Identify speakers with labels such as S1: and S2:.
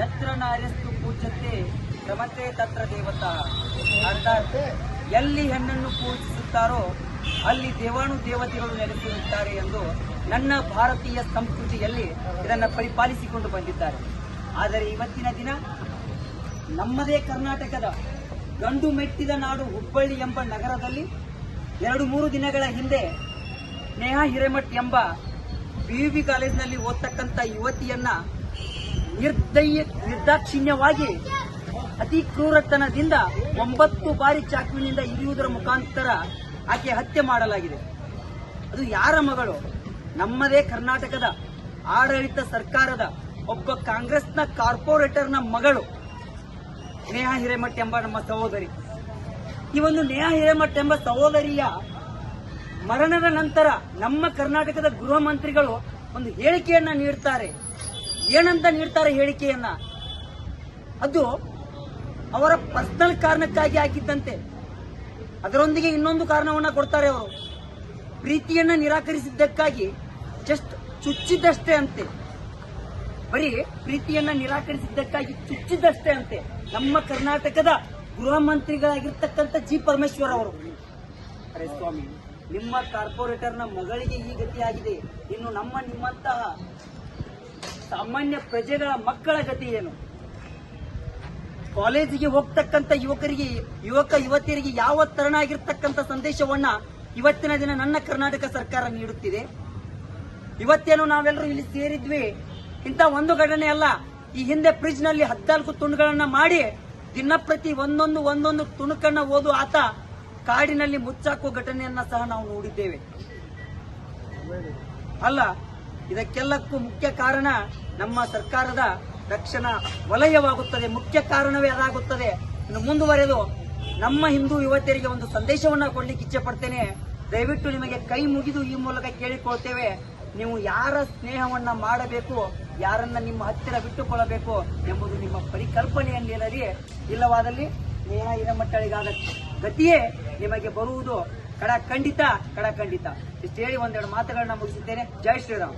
S1: ಯತ್ರ ನಾರ್ಯಸ್ತು ಪೂಜ್ಯತೆ ರಮತೆ ತತ್ರ ದೇವತಾ. ಅರ್ಥಾತ್ ಎಲ್ಲಿ ಹೆಣ್ಣನ್ನು ಪೂಜಿಸುತ್ತಾರೋ ಅಲ್ಲಿ ದೇವಾನು ದೇವತೆಗಳು ನೆಲೆಸಿರುತ್ತಾರೆ ಎಂದು ನನ್ನ ಭಾರತೀಯ ಸಂಸ್ಕೃತಿಯಲ್ಲಿ ಇದನ್ನು ಪರಿಪಾಲಿಸಿಕೊಂಡು ಬಂದಿದ್ದಾರೆ. ಆದರೆ ಇವತ್ತಿನ ದಿನ ನಮ್ಮದೇ ಕರ್ನಾಟಕದ ಗಂಡು ಮೆಟ್ಟಿದ ನಾಡು ಹುಬ್ಬಳ್ಳಿ ಎಂಬ ನಗರದಲ್ಲಿ ಎರಡು ಮೂರು ದಿನಗಳ ಹಿಂದೆ ನೇಹಾ ಹಿರೇಮಠ್ ಎಂಬ ಪಿಯುಬಿ ಕಾಲೇಜಿನಲ್ಲಿ ಓದ್ತಕ್ಕಂಥ ಯುವತಿಯನ್ನ ನಿರ್ದಯ ನಿರ್ದಾಕ್ಷಿಣ್ಯವಾಗಿ ಅತಿ ಕ್ರೂರತನದಿಂದ ಒಂಬತ್ತು ಬಾರಿ ಚಾಕುವಿನಿಂದ ಇರಿಯುವುದರ ಮುಖಾಂತರ ಆಕೆ ಹತ್ಯೆ ಮಾಡಲಾಗಿದೆ. ಅದು ಯಾರ ಮಗಳು? ನಮ್ಮದೇ ಕರ್ನಾಟಕದ ಆಡಳಿತ ಸರ್ಕಾರದ ಒಬ್ಬ ಕಾಂಗ್ರೆಸ್ನ ಕಾರ್ಪೊರೇಟರ್ನ ಮಗಳು ನೇಹಾ ಹಿರೇಮಠ್ ಎಂಬ ನಮ್ಮ ಸಹೋದರಿ. ಈ ಒಂದು ನೇಹಾ ಹಿರೇಮಠ್ ಎಂಬ ಸಹೋದರಿಯ ಮರಣದ ನಂತರ ನಮ್ಮ ಕರ್ನಾಟಕದ ಗೃಹ ಮಂತ್ರಿಗಳು ಒಂದು ಹೇಳಿಕೆಯನ್ನ ನೀಡ್ತಾರೆ. ಏನಂತ ನೀಡ್ತಾರೆ ಹೇಳಿಕೆಯನ್ನ? ಅದು ಅವರ ಪರ್ಸನಲ್ ಕಾರಣಕ್ಕಾಗಿ ಆಗಿದ್ದಂತೆ. ಅದರೊಂದಿಗೆ ಇನ್ನೊಂದು ಕಾರಣವನ್ನ ಕೊಡ್ತಾರೆ ಅವರು. ಪ್ರೀತಿಯನ್ನ ನಿರಾಕರಿಸಿದ್ದಕ್ಕಾಗಿ ಜಸ್ಟ್ ಚುಚ್ಚಿದ್ದಷ್ಟೇ ಅಂತೆ. ಬರೀ ಪ್ರೀತಿಯನ್ನ ನಿರಾಕರಿಸಿದ್ದಕ್ಕಾಗಿ ಚುಚ್ಚಿದ್ದಷ್ಟೇ ಅಂತೆ. ನಮ್ಮ ಕರ್ನಾಟಕದ ಗೃಹ ಮಂತ್ರಿಗಳಾಗಿರ್ತಕ್ಕಂಥ ಜಿ ಪರಮೇಶ್ವರ್ ಅವರು. ಅರೆ ಸ್ವಾಮಿ ನಿಮ್ಮ ಕಾರ್ಪೊರೇಟರ್ನ ಮಗಳಿಗೆ ಈ ಗತಿಯಾಗಿದೆ ಇನ್ನು ನಮ್ಮ ನಿಮ್ಮಂತಹ ಸಾಮಾನ್ಯ ಪ್ರಜೆಗಳ ಮಕ್ಕಳ ಗತಿ ಏನು? ಕಾಲೇಜಿಗೆ ಹೋಗ್ತಕ್ಕಂಥ ಯುವಕರಿಗೆ, ಯುವಕ ಯುವತಿಯರಿಗೆ ಯಾವ ತರನಾಗಿರ್ತಕ್ಕಂಥ ಸಂದೇಶವನ್ನ ಇವತ್ತಿನ ದಿನ ನನ್ನ ಕರ್ನಾಟಕ ಸರ್ಕಾರ ನೀಡುತ್ತಿದೆ. ಇವತ್ತೇನು ನಾವೆಲ್ಲರೂ ಇಲ್ಲಿ ಸೇರಿದ್ವಿ. ಇಂಥ ಒಂದು ಘಟನೆ ಅಲ್ಲ. ಈ ಹಿಂದೆ ಫ್ರಿಜ್ನಲ್ಲಿ ಹದಿನಾಲ್ಕು ತುಂಡುಗಳನ್ನ ಮಾಡಿ ದಿನಪ್ರತಿ ಒಂದೊಂದು ಒಂದೊಂದು ತುಣುಕನ್ನ ಓದು ಆತ ಕಾಡಿನಲ್ಲಿ ಮುಚ್ಚಾಕುವ ಘಟನೆಯನ್ನ ಸಹ ನಾವು ನೋಡಿದ್ದೇವೆ. ಅಲ್ಲ, ಇದಕ್ಕೆಲ್ಲಕ್ಕೂ ಮುಖ್ಯ ಕಾರಣ ನಮ್ಮ ಸರ್ಕಾರದ ರಕ್ಷಣಾ ವಲಯವಾಗುತ್ತದೆ. ಮುಖ್ಯ ಕಾರಣವೇ ಅದಾಗುತ್ತದೆ. ಮುಂದುವರೆದು ನಮ್ಮ ಹಿಂದೂ ಯುವತಿಯರಿಗೆ ಒಂದು ಸಂದೇಶವನ್ನ ಕೊಡ್ಲಿಕ್ಕೆ ಇಚ್ಛೆ ಪಡ್ತೇನೆ. ದಯವಿಟ್ಟು ನಿಮಗೆ ಕೈ ಮುಗಿದು ಈ ಮೂಲಕ ಕೇಳಿಕೊಳ್ತೇವೆ. ನೀವು ಯಾರ ಸ್ನೇಹವನ್ನ ಮಾಡಬೇಕು, ಯಾರನ್ನ ನಿಮ್ಮ ಹತ್ತಿರ ಬಿಟ್ಟುಕೊಳ್ಳಬೇಕು ಎಂಬುದು ನಿಮ್ಮ ಪರಿಕಲ್ಪನೆಯಲ್ಲಿರಲಿ. ಇಲ್ಲವಾದಲ್ಲಿ ನೇಹ ಹಿರಮಟ್ಟಳಿಗಾದ ಗತಿಯೇ ನಿಮಗೆ ಬರುವುದು ಕಡ ಖಂಡಿತ ಕಡ ಖಂಡಿತ ಇಷ್ಟು ಹೇಳಿ ಒಂದೆರಡು ಮಾತುಗಳನ್ನ ಮುಗಿಸಿದ್ದೇನೆ ಜೈ ಶ್ರೀರಾಮ್.